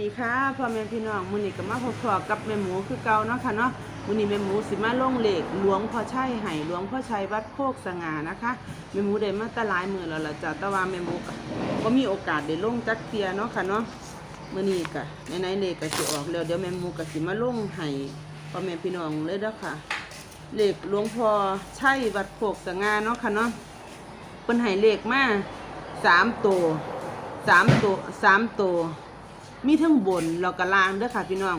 ดีค่ะพ่อแม่พี่น้องมื้อนี้ก็มาพบกับแม่หมูคือเก่าเนาะค่ะเนาะมื้อนี้แม่หมูสิมาลงเหลขหลวงพ่อชัยไห้หลวงพ่อชัยวัดโคกสง่านะคะแม่หมูได้มาแตหลายมื้อแล้วล่ะจ้ะแต่ว่าแม่หมูก็มีโอกาสได้ลงจักเที่ยเนาะค่ะเนาะมื้อนี้ก็ไหนๆเลขก็สิออกแล้วเดี๋ยวแม่หมูก็สิมาลงให้พ่อแม่พี่น้องเลยเด้อค่ะเหลขหลวงพ่อชัยวัดโคกสง่าเนาะค่ะเนาะเพิ่นให้เหลขมาสามตัวสามตัวสามตัว มีทั้งบนแล้วก็ล่างด้อค่ะพี่น้อง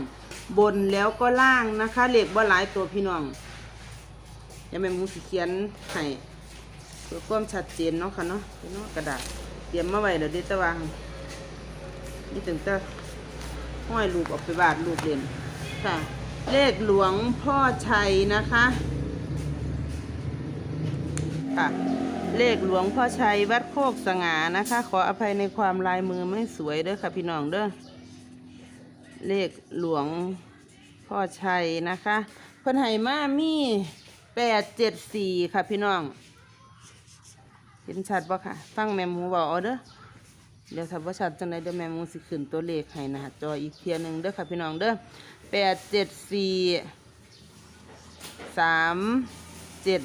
บนแล้วก็ล่างนะคะเลขบ่หลายตัวพี่น้องย่าแม่มูสิเขียนให้เพื่อความชัดเจนเนาะค่ะเนาะพี่น้องกระดาษเตรียมมาไว้เดี๋ยวเดี๋ยวจะวางนี่ถึงจะห้อยรูปออกไปวาดรูปเด่นค่ะ เลขหลวงพ่อชัยนะคะค่ะเลขหลวงพ่อชัยวัดโคกสง่านะคะ ขออภัยในความลายมือไม่สวยเด้อค่ะพี่น้องเด้อ เลขหลวงพ่อชัยนะคะเพิ่นให้มามีแปดเจ็ดสี่ค่ะพี่น้อง เห็นชัดปะค่ะ ฟังแม่หมูบอกเอาเด้อเดี๋ยวถ้าว่าชัดจังไดเดี๋ยวแม่หมูสิขึ้นตัวเลขให้นะจออีกเทียหนึ่งเด้อค่ะพี่น้องเด้อแปดเจ็ดสี่สามเจ็ด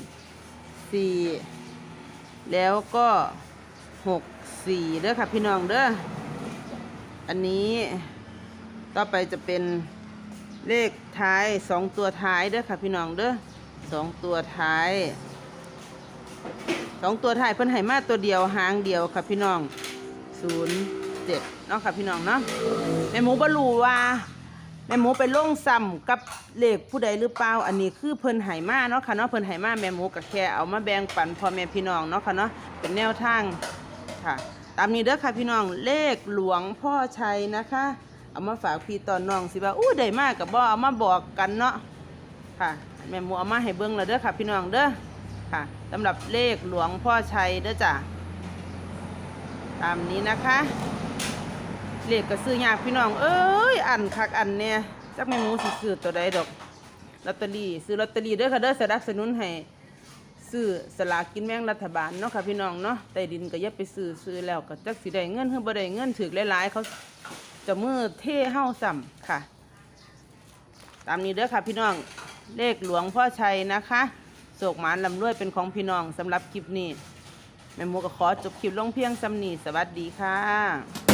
สี่แล้วก็หกสี่เด้อค่ะพี่น้องเด้ออันนี้ ต่อไปจะเป็นเลขท้ายสองตัวท้ายเด้อค่ะพี่น้องเด้อสองตัวท้ายสองตัวท้ายเพิ่นให้มาตัวเดียวหางเดียวค่ะพี่น้องศูนย์เจ็ดเนาะค่ะพี่น้องเนาะแม่หมูบรูว่าแม่หมูไปลงซ้ำกับเลขผู้ใดหรือเปล่าอันนี้คือเพิ่นให้มาเนาะค่ะเนาะเพิ่นให้มาแม่หมูกับแค่เอามาแบ่งปันพ่อแม่พี่น้องเนาะค่ะเนาะเป็นแนวทางค่ะ ตามนี้เด้อค่ะพี่น้องเลขหลวงพ่อชัยนะคะ เอามาฝากพี่ตอนน้องสิว่าอู้ได้มากกับบ่เอามาบอกกันเนาะค่ะแม่หมูเอามาให้เบิ่งแล้วเด้อค่ะ พี่น้องเด้อค่ะสำหรับเลขหลวงพ่อชัยเด้อจ้ะตามนี้นะคะ เลขก็ซื้อยากพี่น้อง เอ้ยอันคักอันเนี่ยจักแม่หมูสิซื้อตัวใดดอกลอตเตอรี่ซื้อลอตเตอรี่เด้อค่ะเด้อสนับสนุนให้ซื้อสลากกินแบ่งรัฐบาลเนาะค่ะพี่น้องเนาะใต้ดินก็อย่าไปซื้อซื้อแล้วก็จักสิได้เงินหรือบ่ได้เงินถึกหลายๆเขา จะมือเท่เฮาสัมค่ะ ตามนี้เด้อค่ะพี่น้องเลขหลวงพ่อชัยนะคะโศกหมานลำรวยเป็นของพี่น้องสำหรับคลิปนี้แม่หมูก็ขอจบคลิปลงเพียงสำนีสวัสดีค่ะ